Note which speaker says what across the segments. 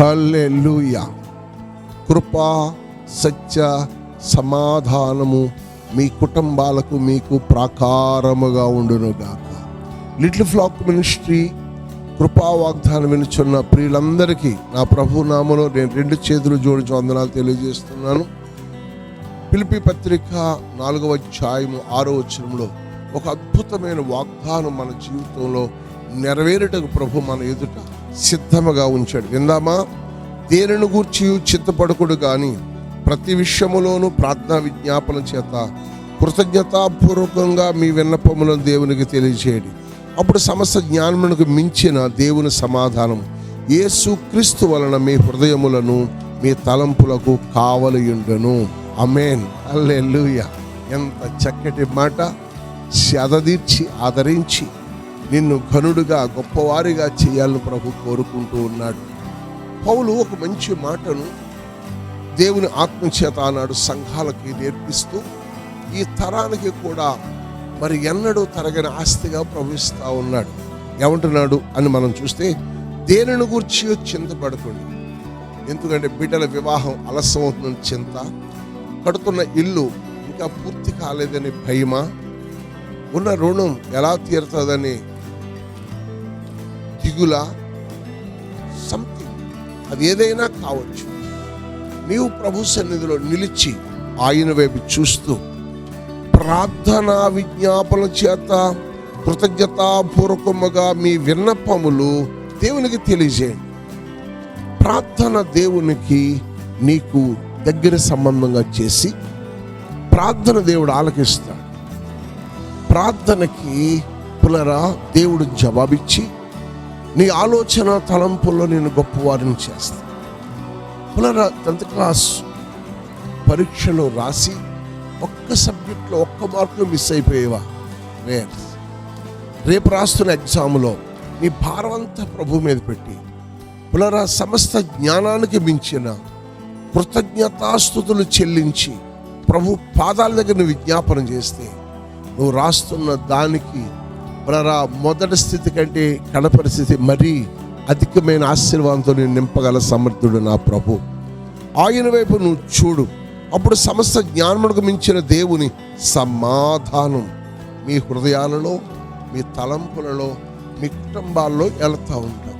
Speaker 1: హల్లెలూయ. కృపా సత్య సమాధానము మీ కుటుంబాలకు మీకు ప్రాకారముగా ఉండునుగాక. లిటిల్ ఫ్లాక్ మినిస్ట్రీ కృపా వాగ్దానం వినుచున్న ప్రియులందరికీ నా ప్రభు నామలో నేను రెండు చేతులు జోడించి వందనాలు తెలియజేస్తున్నాను. పిలిపి పత్రిక నాలుగవ అధ్యాయము ఆరో వచనంలో ఒక అద్భుతమైన వాగ్దానం మన జీవితంలో నెరవేరుటకు ప్రభు మన ఎదుట సిద్ధముగా ఉంచాడు. విందామా? దేనిని గూర్చి చిత్తపడకుడు కానీ ప్రతి విషయములోనూ ప్రార్థనా విజ్ఞాపన చేత కృతజ్ఞతాపూర్వకంగా మీ విన్నపములను దేవునికి తెలియజేయండి అప్పుడు సమస్త జ్ఞానమునకు మించిన దేవుని సమాధానం యేసు క్రీస్తు వలన మీ హృదయములను మీ తలంపులకు కావలియుండును. అమేన్ అల్లెలుయ ఎంత చక్కటి మాట. శదదీర్చి ఆదరించి నిన్ను ఘనుడుగా గొప్పవారిగా చేయాలని ప్రభు కోరుకుంటూ ఉన్నాడు. పౌలు ఒక మంచి మాటను దేవుని ఆత్మచేత ఆనాడు సంఘాలకి నేర్పిస్తూ ఈ తరానికి కూడా మరి ఎన్నడూ తరగని ఆస్తిగా ప్రవహిస్తూ ఉన్నాడు. ఏమంటున్నాడు అని మనం చూస్తే దేనిని గురించి చింతపడకండి. ఎందుకంటే బిడ్డల వివాహం అలసమవుతుందని చింత కడుతున్న ఇల్లు ఇంకా పూర్తి కాలేదని భయమా? ఉన్న రుణం ఎలా తీరుతుందని దిగుల సంథింగ్. అది ఏదైనా కావచ్చు. నీవు ప్రభు సన్నిధిలో నిలిచి ఆయన వైపు చూస్తూ ప్రార్థన విజ్ఞాపన చేత కృతజ్ఞతాపూర్వకముగా మీ విన్నపములు దేవునికి తెలియజేయండి. ప్రార్థన దేవునికి నీకు దగ్గర సంబంధంగా చేసి ప్రార్థన దేవుడు ఆలకిస్తాడు. ప్రార్థనకి పునరా దేవుడు జవాబిచ్చి నీ ఆలోచన తలంపుల్లో నేను గొప్పవారిని చేస్తాను పునరా టెన్త్ క్లాస్ పరీక్షలో రాసి ఒక్క సబ్జెక్ట్లో ఒక్క మార్కులు మిస్ అయిపోయేవా? రేర్ రేపు రాస్తున్న ఎగ్జామ్లో నీ భారం అంతా ప్రభు మీద పెట్టి పునరా సమస్త జ్ఞానానికి మించిన కృతజ్ఞతాస్థుతులు చెల్లించి ప్రభు పాదాల దగ్గర నువ్వు విజ్ఞాపన చేస్తే నువ్వు రాస్తున్న దానికి బ్రరా మొదటి స్థితి కంటే కడపరిస్థితి మరీ అధికమైన ఆశీర్వాదంతో నేను నింపగల సమర్థుడు నా ప్రభు. ఆయన వైపు నువ్వు చూడు. అప్పుడు సమస్త జ్ఞానమునకు మించిన దేవుని సమాధానం మీ హృదయాలలో మీ తలంపులలో మీ కుటుంబాల్లో వెళుతూ ఉంటుంది.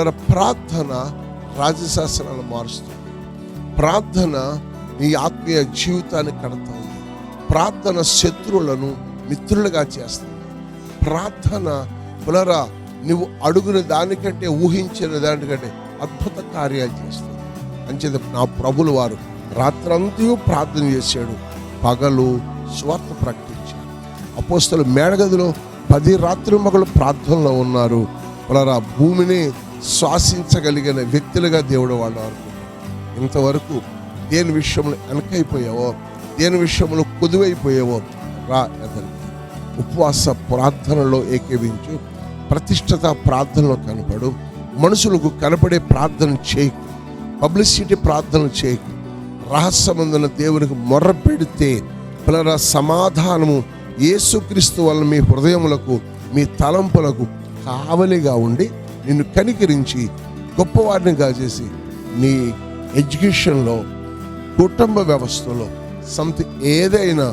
Speaker 1: అలా ప్రార్థన రాజశాసనాలు మారుస్తుంది ప్రార్థన నీ ఆత్మీయ జీవితాన్ని కడతా ఉంది. ప్రార్థన శత్రువులను మిత్రులుగా చేస్తుంది. ప్రార్థన పులరా నువ్వు అడుగున దానికంటే ఊహించిన దానికంటే అద్భుత కార్యాలు చేస్తుంది. అంచేత నా ప్రభులు వారు రాత్రంతయు ప్రార్థన చేశాడు. పగలు స్వార్థ ప్రకటించాడు అపోస్తలు మేడగదిలో పది రాత్రి మగలు ప్రార్థనలో ఉన్నారు. పునరా భూమిని శ్వాసించగలిగిన వ్యక్తులుగా దేవుడు వాళ్ళు అనుకున్నారు ఇంతవరకు దేని విషయంలో వెనకైపోయావో దేని విషయంలో కుదువైపోయావో రా ఉపవాస ప్రార్థనలో ఏకీవించు ప్రతిష్టత ప్రార్థనలో కనపడు మనుషులకు కనపడే ప్రార్థన చేయకు పబ్లిసిటీ ప్రార్థన చేయకు రహస్యమందున దేవునికి మొర్ర పెడితే పిల్లల సమాధానము యేసుక్రీస్తు వల్ల మీ హృదయములకు మీ తలంపులకు కావలిగా ఉండి నిన్ను కనికరించి గొప్పవారిని కాజేసి నీ ఎడ్యుకేషన్లో కుటుంబ వ్యవస్థలో సంథింగ్ ఏదైనా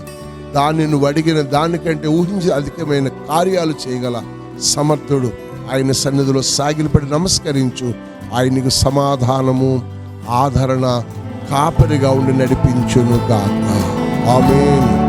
Speaker 1: దాన్ని నువ్వు అడిగిన దానికంటే ఊహించి అధికమైన కార్యాలు చేయగల సమర్థుడు. ఆయన సన్నిధిలో సాగిలపడి నమస్కరించు. ఆయనకు సమాధానము ఆదరణ కాపరిగా ఉండి నడిపించును గాక ఆమెను.